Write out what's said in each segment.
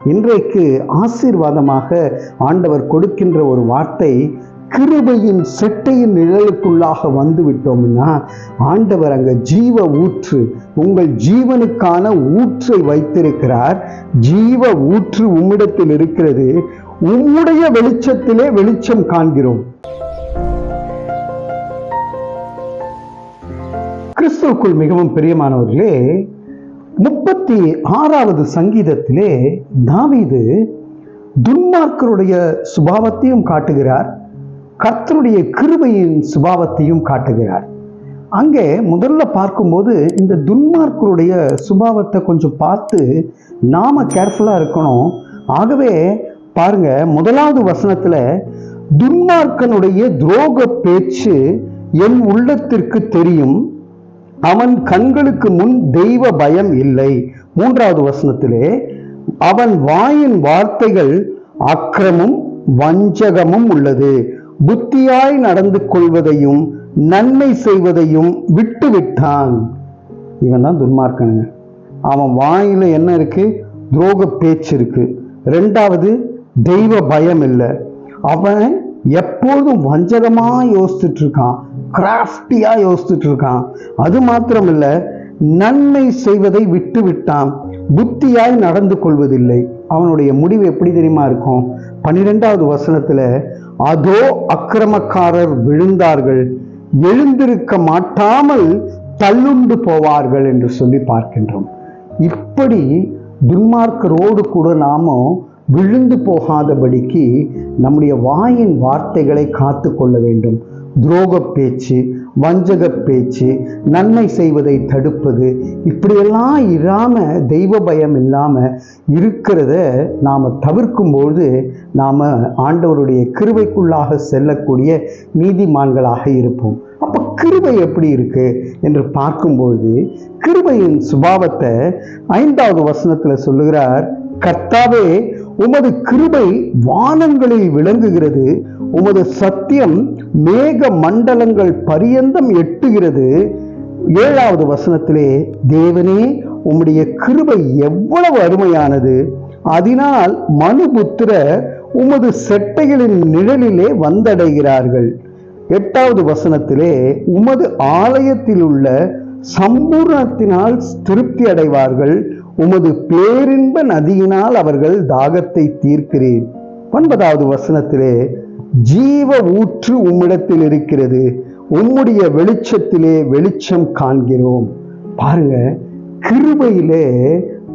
இன்றைக்கு ஆசீர்வாதமாக ஆண்டவர் கொடுக்கின்ற ஒரு வார்த்தை கிருபையின் செட்டையின் நிழலுக்குள்ளாக வந்து விட்டோம்னா ஆண்டவர் அங்க ஜீவ ஊற்று உங்கள் ஜீவனுக்கான ஊற்றை வைத்திருக்கிறார். ஜீவ ஊற்று உம்மிடத்தில் இருக்கிறது. உம்முடைய வெளிச்சத்திலே வெளிச்சம் காண்கிறோம். கிறிஸ்துவுக்குள் மிகவும் பிரியமானவர்களே முப்பத்தி ஆறாவது சங்கீதத்திலே தாவீது துன்மார்க்கருடைய சுபாவத்தையும் காட்டுகிறார் கர்த்தருடைய கிருபையின் சுபாவத்தையும் காட்டுகிறார். அங்கே முதல்ல பார்க்கும்போது இந்த துன்மார்க்கருடைய சுபாவத்தை கொஞ்சம் பார்த்து நாம கேர்ஃபுல்லாக இருக்கணும். ஆகவே பாருங்க முதலாவது வசனத்தில் துன்மார்க்கனுடைய துரோக பேச்சு என் உள்ளத்திற்கு தெரியும். அவன் கண்களுக்கு முன் தெய்வ பயம் இல்லை. மூன்றாவது வசனத்திலே அவன் வாயின் வார்த்தைகள் அக்கிரமும் வஞ்சகமும் உள்ளது. புத்தியாய் நடந்து கொள்வதையும் நன்மை செய்வதையும் விட்டு விட்டான் இவன் தான் துன்மார்க்கனுங்க. அவன் வாயில என்ன இருக்கு? துரோக பேச்சு இருக்கு. ரெண்டாவது தெய்வ பயம் இல்லை. அவன் எப்பொழுதும் வஞ்சகமா யோசிச்சுட்டு இருக்கான். கிராஃப்டியாக யோசிச்சுட்டு இருக்கான் அது மாத்திரம் இல்லை நன்மை செய்வதை விட்டு விட்டான் புத்தியாய் நடந்து கொள்வதில்லை. அவனுடைய முடிவு எப்படி தெரியுமா இருக்கும்? பன்னிரெண்டாவது வசனத்தில் அதோ அக்கிரமக்காரர் விழுந்தார்கள். எழுந்திருக்க மாட்டாமல் தள்ளுண்டு போவார்கள் என்று சொல்லி பார்க்கின்றோம். இப்படி துன்மார்க்கரோடு கூட நாம விழுந்து போகாதபடிக்கு நம்முடைய வாயின் வார்த்தைகளை காத்து கொள்ள வேண்டும். துரோக பேச்சு வஞ்சக பேச்சு நன்மை செய்வதை தடுப்பது இப்படியெல்லாம் இராம தெய்வ பயம் இல்லாமல் இருக்கிறத நாம் தவிர்க்கும்போது நாம் ஆண்டவருடைய கிருவைக்குள்ளாக செல்லக்கூடிய நீதிமான்களாக இருப்போம். அப்போ கிருவை எப்படி இருக்கு என்று பார்க்கும்பொழுது கிருவையின் சுபாவத்தை ஐந்தாவது வசனத்தில் சொல்லுகிறார் கர்த்தாவே உமது கிருபை வானங்களில் விளங்குகிறது. உமது சத்தியம் மேக மண்டலங்கள் பரியந்தம் எட்டுகிறது. ஏழாவது வசனத்திலே தேவனே உம்முடைய கிருபை எவ்வளவு அருமையானது. அதனால் மனுபுத்திர உமது செட்டைகளின் நிழலிலே வந்தடைகிறார்கள். எட்டாவது வசனத்திலே உமது ஆலயத்தில் உள்ள சம்பூர்ணத்தினால் திருப்தி அடைவார்கள். உமது பேரின்ப நதியினால் அவர்கள் தாகத்தை தீர்க்கிறேன். ஒன்பதாவது வசனத்திலே ஜீவ ஊற்று உம்மிடத்தில் இருக்கிறது. உம்முடைய வெளிச்சத்திலே வெளிச்சம் காண்கிறோம். பாருங்க கிருபையிலே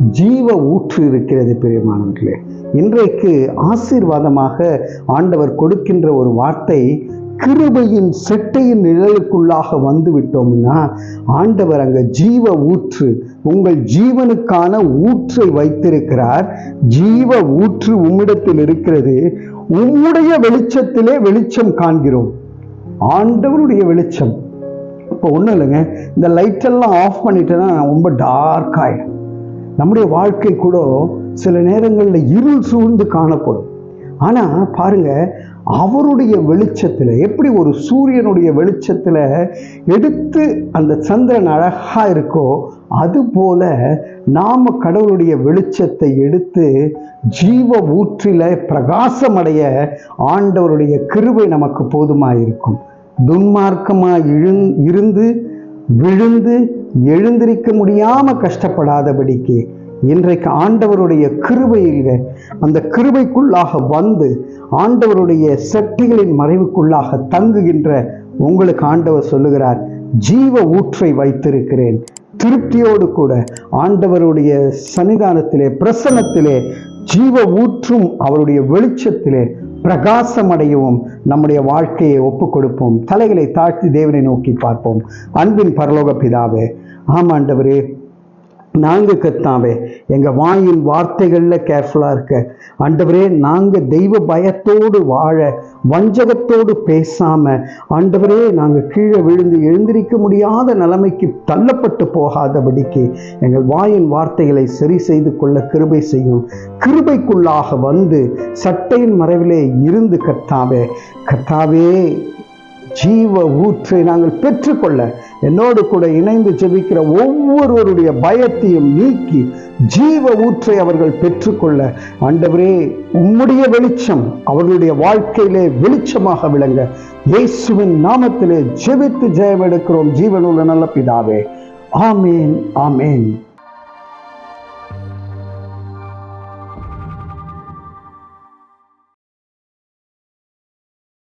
ஜீவ ஊற்று இருக்கிறது பெரியமானவர்களே. இன்றைக்கு ஆசீர்வாதமாக ஆண்டவர் கொடுக்கின்ற ஒரு வார்த்தை கிருபையின் செட்டையின் நிழலுக்குள்ளாக வந்து விட்டோம்னா ஆண்டவர் அங்கே ஜீவ ஊற்று உங்கள் ஜீவனுக்கான ஊற்றை வைத்திருக்கிறார். ஜீவ ஊற்று உம்மிடத்தில் இருக்கிறது. உம்முடைய வெளிச்சத்திலே வெளிச்சம் காண்கிறோம். ஆண்டவருடைய வெளிச்சம். இப்போ ஒன்றும் இல்லைங்க. இந்த லைட்டெல்லாம் ஆஃப் பண்ணிட்டேன்னா ரொம்ப டார்க் ஆகிடும் நம்முடைய வாழ்க்கை கூட சில நேரங்களில் இருள் சூழ்ந்து காணப்படும். ஆனால் பாருங்க அவருடைய வெளிச்சத்தில் எப்படி ஒரு சூரியனுடைய வெளிச்சத்தில் எடுத்து அந்த சந்திரன் அழகா இருக்கோ அது போல நாம கடவுளுடைய வெளிச்சத்தை எடுத்து ஜீவ ஊற்றில பிரகாசமடைய ஆண்டவருடைய கிருவை நமக்கு போதுமாயிருக்கும். துன்மார்க்கமாக இழுந் இருந்து விழுந்து எழுந்திருக்க முடியாமல் கஷ்டப்படாதபடிக்கு இன்றைக்கு ஆண்டவருடைய கிருபையில் அந்த கிருபைக்குள்ளாக வந்து ஆண்டவருடைய சக்திகளின் மறைவுக்குள்ளாக தங்குகின்ற உங்களுக்கு ஆண்டவர் சொல்லுகிறார் ஜீவ ஊற்றை வைத்திருக்கிறேன். திருப்தியோடு கூட ஆண்டவருடைய சன்னிதானத்திலே பிரசன்னத்திலே ஜீவ ஊற்றும் அவருடைய வெளிச்சத்திலே பிரகாசமடையவும் நம்முடைய வாழ்க்கையை ஒப்பு கொடுப்போம் தலைகளை தாழ்த்தி தேவனை நோக்கி பார்ப்போம். அன்பின் பரலோக பிதாவே ஆமாண்டவரே நாங்க கத்தாவே எங்க வாயின் வார்த்தைகள்ல கேர்ஃபுல்லா இருக்க. ஆண்டவரே நாங்கள் தெய்வ பயத்தோடு வாழ வஞ்சகத்தோடு பேசாம ஆண்டவரே நாங்கள் கீழே விழுந்து எழுந்திருக்க முடியாத நிலைமைக்கு தள்ளப்பட்டு போகாதபடிக்கு எங்கள் வாயின் வார்த்தைகளை சரி செய்து கொள்ள கிருபை செய்யும். கிருபைக்குள்ளாக வந்து சட்டையின் மறைவிலே இருந்து கத்தாவே கத்தாவே ஜீவ ஊற்றை நாங்கள் பெற்றுக்கொள்ள என்னோடு கூட இணைந்து ஜெபிக்கிற ஒவ்வொருவருடைய பயத்தையும் நீக்கி ஜீவ ஊற்றை அவர்கள் பெற்றுக்கொள்ள. ஆண்டவரே உம்முடைய வெளிச்சம் அவர்களுடைய வாழ்க்கையிலே வெளிச்சமாக விளங்க. இயேசுவின் நாமத்திலே ஜெபித்து ஜெயம் எடுக்கிறோம் ஜீவனுள்ள நல்ல பிதாவே. ஆமேன் ஆமேன்.